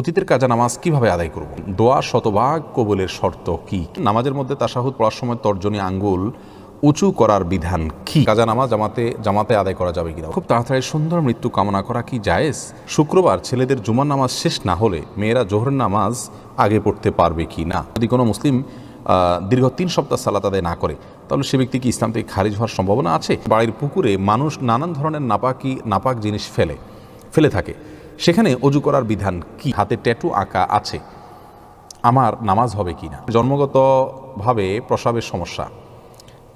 অতীতের কাজা নামাজ কীভাবে আদায় করব? দোয়া, শতভাগ, কবলের শর্ত কি? নামাজের মধ্যে তাসাহুদ পড়ার সময় তর্জনী আঙ্গুল উঁচু করার বিধান কি? কাজা নামাজ জামাতে জামাতে আদায় করা যাবে কিনা? খুব তাড়াতাড়ি সুন্দর মৃত্যু কামনা করা কি জায়েজ? শুক্রবার ছেলেদের জুমার নামাজ শেষ না হলে মেয়েরা জোহরের নামাজ আগে পড়তে পারবে কি না? যদি কোনো মুসলিম দীর্ঘ তিন সপ্তাহ সালাত আদায় না করে, তাহলে সে ব্যক্তি কি ইসলাম থেকে খারিজ হওয়ার সম্ভাবনা আছে? বাড়ির পুকুরে মানুষ নানান ধরনের নাপাকি, নাপাক জিনিস ফেলে ফেলে থাকে। সেখানে অজু করার বিধান কি? হাতে ট্যাটু আঁকা আছে। আমার নামাজ হবে কি না? জন্মগতভাবে প্রসাবের সমস্যা।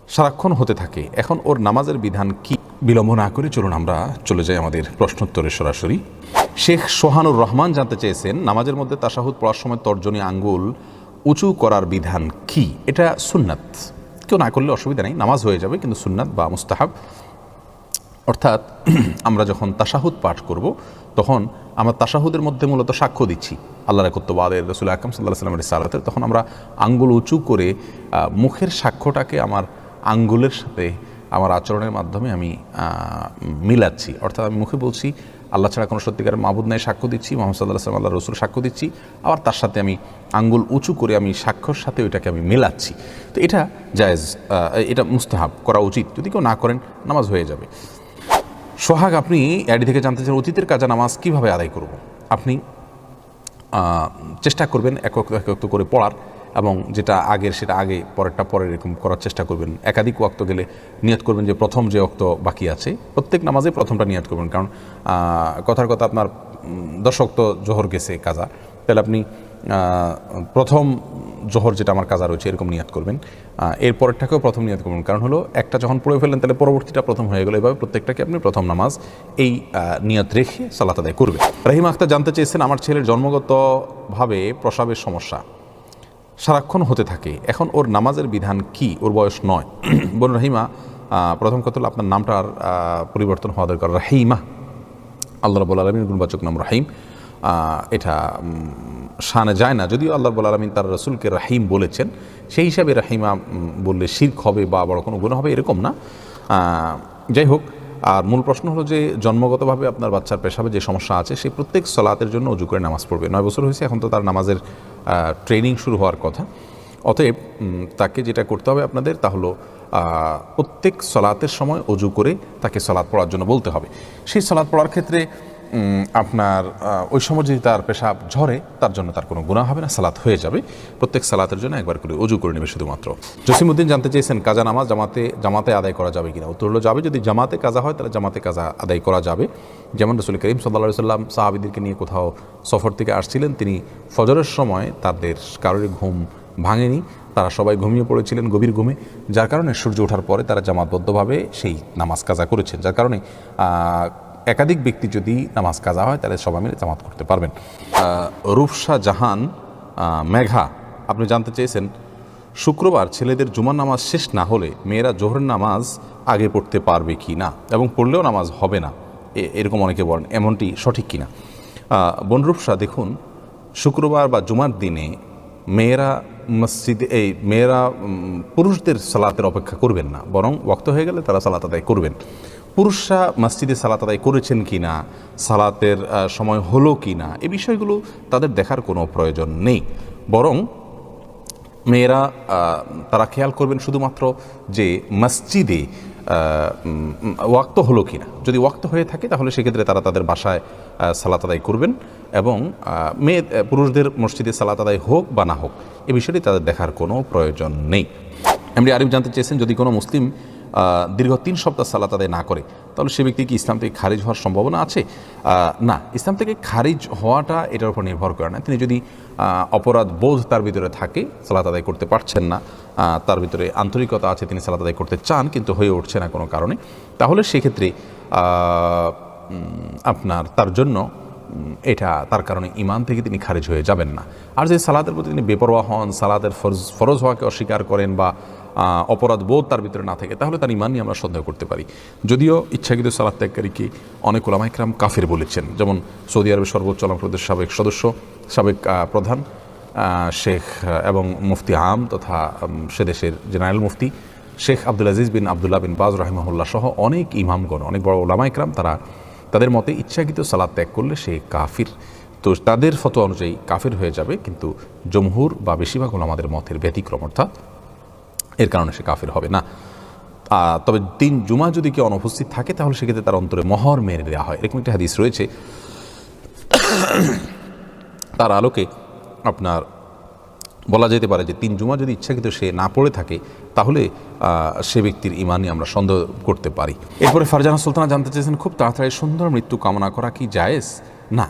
সারাক্ষণ হতে থাকে। এখন ওর নামাজের বিধান কি? বিলম্ব না করে চলুন আমরা চলে যাই আমাদের প্রশ্নোত্তরে সরাসরি। শেখ সোহানুর রহমান জানতে চেয়েছেন, নামাজের মধ্যে তাসাহুদ পড়ার সময় তর্জনী আঙ্গুল উঁচু করার বিধান কি? এটা সুন্নাত। কেউ না করলে অসুবিধা নেই। নামাজ হয়ে যাবে, কিন্তু সুন্নাত বা মুস্তাহাব অর্থাৎ আমরা যখন তাসাহুদ পাঠ করব, তখন আমরা তাসাহুদের মধ্যে মূলত সাক্ষ্য দিচ্ছি। আল্লাহ রকত্তবাদের রসুল আকরম সাল্লাহ সাল্লামের সালাতের তখন আমরা আঙ্গুল উঁচু করে মুখের সাক্ষ্যটাকে আমার আঙ্গুলের সাথে, আমার আচরণের মাধ্যমে আমি মিলাচ্ছি। অর্থাৎ আমি মুখে বলছি, আল্লাহ ছাড়া কোনো সত্যিকার মাবুদ নাই, সাক্ষ্য দিচ্ছি। মোহাম্মদ সাল্লাহ সাল্লাম আল্লাহ রসুল সাক্ষ্য দিচ্ছি। আবার তার সাথে আমি আঙ্গুল উঁচু করে, আমি সাক্ষ্যর সাথে ওইটাকে আমি মেলাচ্ছি। তো এটা জায়েজ এটা মুস্তাহাব, করা উচিত। যদি কেউ না করেন, নামাজ হয়ে যাবে। সোহাগ, আপনি অ্যাডি থেকে জানতে চান অতীতের কাজা নামাজ কীভাবে আদায় করব? আপনি চেষ্টা করবেন একক একক করে পড়ার এবং যেটা আগের, সেটা আগে, পরেরটা পরে এরকম করার চেষ্টা করবেন। একাধিক ওয়াক্ত গেলে নিয়ত করবেন যে প্রথম যে অক্ত বাকি আছে, প্রত্যেক নামাজে প্রথমটা নিয়ত করবেন। কারণ কথার কথা আপনার দশ অক্ত জোহর গেছে কাজা। তাহলে আপনি প্রথম জোহর যেটা আমার কাজা রয়েছে এরকম নিয়াত করবেন। এর পরেরটাকেও প্রথম নিয়াত করবেন। কারণ হলো, একটা যখন পড়ে ফেললেন, তাহলে পরবর্তীটা প্রথম হয়ে গেলো। এভাবে প্রত্যেকটাকে আপনি প্রথম নামাজ এই নিয়ত রেখে সালাত আদায় করবে রাহিম আখতার জানতে চেয়েছেন, আমার ছেলের জন্মগতভাবে প্রসাবের সমস্যা। সারাক্ষণ হতে থাকে। এখন ওর নামাজের বিধান কি? ওর বয়স নয়। বোন রাহিমা প্রথম কথা হলো আপনার নামটার পরিবর্তন হওয়া দরকার। রাহিমা। আল্লাহ রবুল আলমিন গুণবাচক নাম রাহিম। এটা শানে যায় না। যদিও আল্লাহ রবুল আলমিন তার রসুলকে রাহিম বলেছেন, সেই হিসাবে রাহিমা বললে শির্ক হবে বা বড় কোনো গুণ হবে এরকম না। যাই হোক, আর মূল প্রশ্ন হলো যে, জন্মগতভাবে আপনার বাচ্চার পেশাবে যে সমস্যা আছে সেই প্রত্যেক সলাতের জন্য অজু করে নামাজ পড়বে। নয় বছর হয়েছে, এখন তো তার নামাজের ট্রেনিং শুরু হওয়ার কথা। অতএব তাকে যেটা করতে হবে আপনাদের তা হলো প্রত্যেক সলাতের সময় অজু করে তাকে সলাৎ পড়ার জন্য বলতে হবে। সেই সলাৎ পড়ার ক্ষেত্রে আপনার ওই সময় যদি তার পেশাব ঝরে, তার জন্য তার কোনো গুণা হবে না, সালাত হয়ে যাবে। প্রত্যেক সালাতের জন্য একবার করে অজু করে নেবে শুধুমাত্র। জসিমুদ্দিন জানতে চেয়েছেন, কাজা নামাজ জামাতে জামাতে আদায় করা যাবে কিনা? উত্তর হলো, যাবে। যদি জামাতে কাজা হয়, তাহলে জামাতে কাজা আদায় করা যাবে। যেমন রসুল করিম সাল্লা সাল্লাম সাহাবিদেরকে নিয়ে কোথাও সফর থেকে আসছিলেন, তিনি ফজরের সময় তাদের কারোরই ঘুম ভাঙেনি। তারা সবাই ঘুমিয়ে পড়েছিলেন গভীর ঘুমে। যার কারণে সূর্য ওঠার পরে তারা জামাতবদ্ধভাবে সেই নামাজ কাজা করেছেন। যার কারণে একাধিক ব্যক্তি যদি নামাজ কাজা হয়, তাহলে সবাই মিলে জামাত করতে পারবেন। রূপসা জাহান মেঘা, আপনি জানতে চেয়েছেন, শুক্রবার ছেলেদের জুমার নামাজ শেষ না হলে মেয়েরা জোহরের নামাজ আগে পড়তে পারবে কি না? এবং পড়লেও নামাজ হবে না। এরকম অনেকে বলেন, এমনটি সঠিক কিনা বনরূপসা দেখুন, শুক্রবার বা জুমার দিনে মেয়েরা মসজিদে, এই মেয়েরা পুরুষদের সালাতের অপেক্ষা করবেন না, বরং ওক্ত হয়ে গেলে তারা সালাত আদায় করবেন। পুরুষরা মসজিদে সালাত আদায় করেছেন কি না সালাতের সময় হলো কি না এ বিষয়গুলো তাদের দেখার কোনো প্রয়োজন নেই। বরং মেয়েরা তারা খেয়াল করবেন শুধুমাত্র যে মসজিদে ওয়াক্ত হলো কিনা। যদি ওয়াক্ত হয়ে থাকে, তাহলে সেক্ষেত্রে তারা তাদের বাসায় সালাত আদায় করবেন এবং মেয়ে, পুরুষদের মসজিদে সালাত আদায় হোক বা না হোক, এ বিষয়টি তাদের দেখার কোনো প্রয়োজন নেই। এমনি আরিফ জানতে চেয়েছেন, যদি কোনো মুসলিম দীর্ঘ তিন সপ্তাহ সালাত আদায় না করে, তাহলে সে ব্যক্তি কি ইসলাম থেকে খারিজ হওয়ার সম্ভাবনা আছে? না, ইসলাম থেকে খারিজ হওয়াটা এটার উপর নির্ভর করে না। তিনি যদি অপরাধ বোধ তার ভিতরে থাকে, সালাত আদায় করতে পারছেন না তার ভিতরে আন্তরিকতা আছে, তিনি সালাত আদায় করতে চান, কিন্তু হয়ে উঠছে না কোনো কারণে, তাহলে সেক্ষেত্রে আপনার, তার জন্য এটা তার কারণে ইমান থেকে তিনি খারিজ হয়ে যাবেন না। আর যে সালাতের প্রতি তিনি বেপরোয়া হন, সালাতের ফরজ ফরজ হওয়াকে অস্বীকার করেন বা অপরাধ বোধ তার ভিতরে না থাকে, তাহলে তার ইমান নিয়ে আমরা সন্দেহ করতে পারি। যদিও ইচ্ছাকৃত সালাত ত্যাগকারীকে অনেক ওলামাইকরাম কাফের বলেছেন। যেমন সৌদি আরবের সর্বোচ্চ প্রদেশ সাবেক সদস্য, সাবেক প্রধান শেখ এবং মুফতি আম তথা সে দেশের জেনারেল মুফতি, Sheikh Abdul Aziz bin Abdullah bin Baz রহিমাহুল্লাহ সহ অনেক ইমামগণ, অনেক বড় ওলামাইকরাম তারা তাদের মতে ইচ্ছাকৃত সালাদ ত্যাগ করলে সে কাফির। তো তাদের ফতোয়া অনুযায়ী কাফের হয়ে যাবে, কিন্তু জমহুর বা বেশিরভাগ আমাদের মতের ব্যতিক্রম অর্থাৎ এর কারণে সে কাফের হবে না। তবে তিন জুমা যদি কেউ অনুপস্থিত থাকে, তাহলে সেক্ষেত্রে তার অন্তরে মহর মেরে দেওয়া হয়। এরকম একটা হাদিস রয়েছে। তার আলোকে আপনার বলা যেতে পারে যে তিন জুমা যদি ইচ্ছাকৃত সে না পড়ে থাকে, তাহলে সে ব্যক্তির ইমানই আমরা সন্দেহ করতে পারি। এরপরে ফারজানা সুলতানা জানতে চেয়েছেন, খুব তাড়াতাড়ি সুন্দর মৃত্যু কামনা করা কি জায়েজ? না,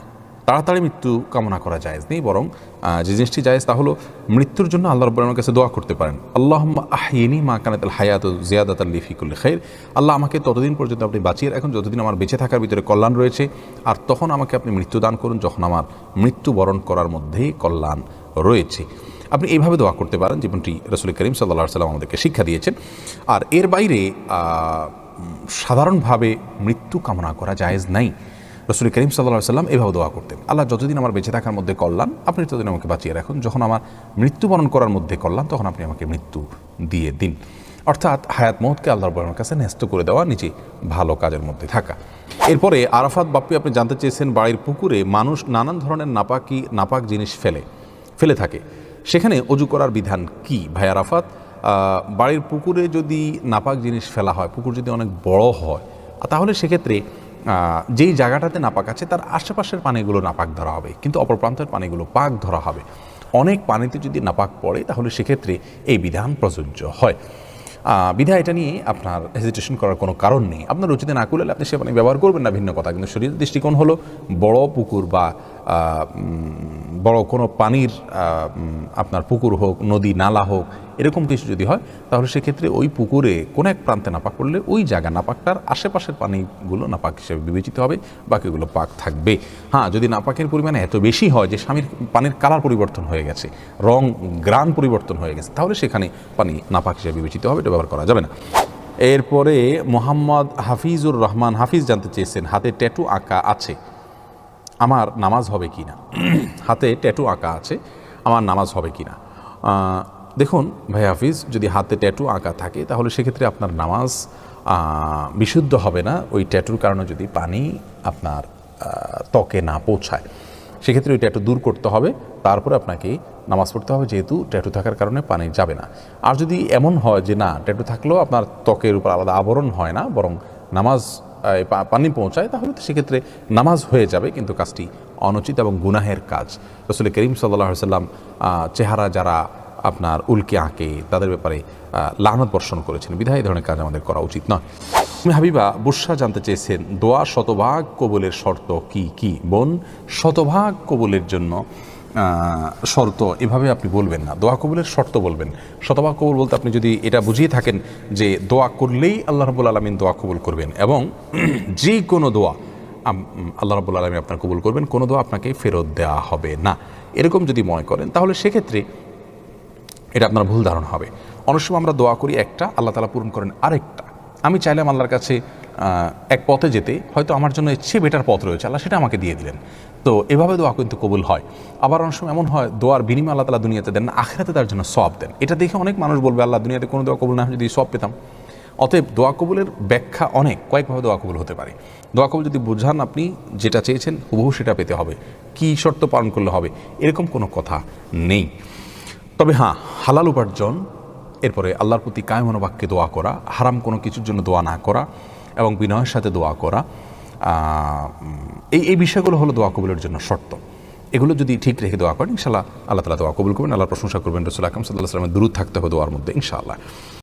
তাড়াতাড়ি মৃত্যু কামনা করা জায়েজ নেই, বরং যে জিনিসটি জায়েজ তা হলো মৃত্যুর জন্য আল্লাহ রব্বুর কাছে দোয়া করতে পারেন। আল্লাহ আহিনী মা কানাতাল হায়াত জিয়াদাত লিফিকুল খের আল্লাহ আমাকে ততদিন পর্যন্ত আপনি বাঁচিয়ে রাখুন, যতদিন আমার বেঁচে থাকার ভিতরে কল্যাণ রয়েছে, আর তখন আমাকে আপনি মৃত্যু দান করুন, যখন আমার মৃত্যুবরণ করার মধ্যেই কল্যাণ রয়েছে। আপনি এইভাবে দোয়া করতে পারেন যেমনটি রসুল করিম সাল্লা সাল্লাম আমাদেরকে শিক্ষা দিয়েছেন। আর এর বাইরে সাধারণভাবে মৃত্যু কামনা করা জায়েজ নাই। রসুল করিম সাল্লাহ সাল্লাম এভাবে দোয়া করতেন, আল্লাহ, যতদিন আমার বেঁচে থাকার মধ্যে কল্যাণ, আপনি ততদিন আমাকে বাঁচিয়ে রাখুন। যখন আমার মৃত্যুবরণ করার মধ্যে কল্যাণ, তখন আপনি আমাকে মৃত্যু দিয়ে দিন। অর্থাৎ হায়াত মহৎকে আল্লাহর রব্বুর কাছে ন্যস্ত করে দেওয়া, নিজে ভালো কাজের মধ্যে থাকা। এরপরে আরাফাত বাপ্পি, আপনি জানতে চেয়েছেন, বাড়ির পুকুরে মানুষ নানান ধরনের নাপাকি, নাপাক জিনিস ফেলে ফেলে থাকে। সেখানে অজু করার বিধান কি? ভাই আরাফাত বাড়ির পুকুরে যদি নাপাক জিনিস ফেলা হয়, পুকুর যদি অনেক বড় হয়, তাহলে সেক্ষেত্রে যেই জায়গাটাতে নাপাক আছে, তার আশেপাশের পানিগুলো নাপাক ধরা হবে, কিন্তু অপর প্রান্তের পানিগুলো পাক ধরা হবে। অনেক পানিতে যদি নাপাক পড়ে, তাহলে সেক্ষেত্রে এই বিধান প্রযোজ্য হয়। বিধায় এটা নিয়ে আপনার হেজিটেশন করার কোনো কারণ নেই। আপনার রুচিতে না করলে আপনি সে পানি ব্যবহার করবেন না ভিন্ন কথা, কিন্তু শরীরের দৃষ্টিকোণ হলো বড় পুকুর বা বড় কোনো পানির আপনার পুকুর হোক, নদী, নালা হোক, এরকম কিছু যদি হয়, তাহলে সেক্ষেত্রে ওই পুকুরে কোনো এক প্রান্তে নাপাক করলে ওই জায়গা নাপাকটার আশেপাশের পানিগুলো নাপাক হিসেবে বিবেচিত হবে, বাকিগুলো পাক থাকবে। হ্যাঁ যদি নাপাকের পরিমাণ এত বেশি হয় যে স্বামীর পানির কালার পরিবর্তন হয়ে গেছে, রং, গ্রান পরিবর্তন হয়ে গেছে, তাহলে সেখানে পানি নাপাক হিসেবে বিবেচিত হবে, এটা ব্যবহার করা যাবে না। এরপরে মোহাম্মদ হাফিজুর রহমান, হাফিজ জানতে চেয়েছেন, হাতে ট্যাটু আঁকা আছে। আমার নামাজ হবে কি না? হাতে ট্যাটু আঁকা আছে, আমার নামাজ হবে কি না? দেখুন ভাই হাফিজ, যদি হাতে ট্যাটু আঁকা থাকে, তাহলে সেক্ষেত্রে আপনার নামাজ বিশুদ্ধ হবে না। ওই ট্যাটুর কারণে যদি পানি আপনার ত্বকে না পৌঁছায়, সেক্ষেত্রে ওই ট্যাটু দূর করতে হবে। তারপরে আপনাকে নামাজ পড়তে হবে, যেহেতু ট্যাটু থাকার কারণে পানি যাবে না। আর যদি এমন হয় যে না ট্যাটু থাকলেও আপনার ত্বকের উপর আলাদা আবরণ হয় না, বরং নামাজ পানি পৌঁছায় তাহলে তো সেক্ষেত্রে নামাজ হয়ে যাবে কিন্তু কাজটি অনুচিত এবং গুনাহের কাজ। রসুল করিম সাল্লাহ সাল্লাম চেহারা যারা আপনার উল্কে আঁকে তাদের ব্যাপারে আহ, লানত বর্ষণ করেছেন। বিধায় এই ধরনের কাজ আমাদের করা উচিত নয়। হাবিবা বুসা জানতে চেয়েছেন দোয়া শতভাগ কবুলের শর্ত কি কি? বোন শতভাগ কবুলের জন্য শর্ত, এভাবে আপনি বলবেন না। দোয়া কবুলের শর্ত বলবেন। শতভাগ কবুল বলতে আপনি যদি এটা বুঝিয়ে থাকেন যে দোয়া করলেই আল্লাহ রবুল আলমিন দোয়া কবুল করবেন এবং যে কোনো দোয়া আল্লাহ রবুল আলমী আপনার কবুল করবেন, কোনো দোয়া আপনাকে ফেরত দেওয়া হবে না। এরকম যদি মনে করেন, তাহলে সেক্ষেত্রে এটা আপনার ভুল ধারণা হবে। অনেক সময় আমরা দোয়া করি একটা, আল্লাহ তালা পূরণ করেন আরেকটা। আমি চাইলাম আল্লাহর কাছে এক পথে যেতে হয়তো আমার জন্য চেয়ে বেটার পথ রয়েছে। আল্লাহ সেটা আমাকে দিয়ে দিলেন। তো এভাবে দোয়া কিন্তু কবুল হয়। আবার অনেক সময় এমন হয়, দোয়ার বিনিময় আল্লাহ তালা দুনিয়াতে দেন না, আখেরাতে তার জন্য সব দেন। এটা দেখে অনেক মানুষ বলবে, আল্লাহ, দুনিয়াতে কোনো দোয়া কবুল না যদি সব পেতাম। অতএব দোয়া কবুলের ব্যাখ্যা অনেক, কয়েকভাবে দোয়া কবুল হতে পারে। দোয়া কবুল যদি বোঝান আপনি, যেটা চেয়েছেন, হুবহু সেটা পেতে হবে। কি শর্ত পালন করলে হবে, এরকম কোনো কথা নেই। তবে হ্যাঁ হালাল উপার্জন, এরপরে আল্লাহর প্রতি কায় মনোবাক্যে দোয়া করা, হারাম কোনো কিছুর জন্য দোয়া না করা এবং বিনয়ের সাথে দোয়া করা এই এই বিষয়গুলো হলো দোয়া কবুলের জন্য শর্ত। এগুলো যদি ঠিক রেখে দোয়া করেন ইনশাল্লাহ আল্লাহ তালা দোয়া কবুল করবেন আল্লাহ প্রশংসা করবেন, রসুল আকরম সাল্লাহ সাল্লামের দূর থাকতে হবে দোয়ার মধ্যে, ইনশাআল্লাহ।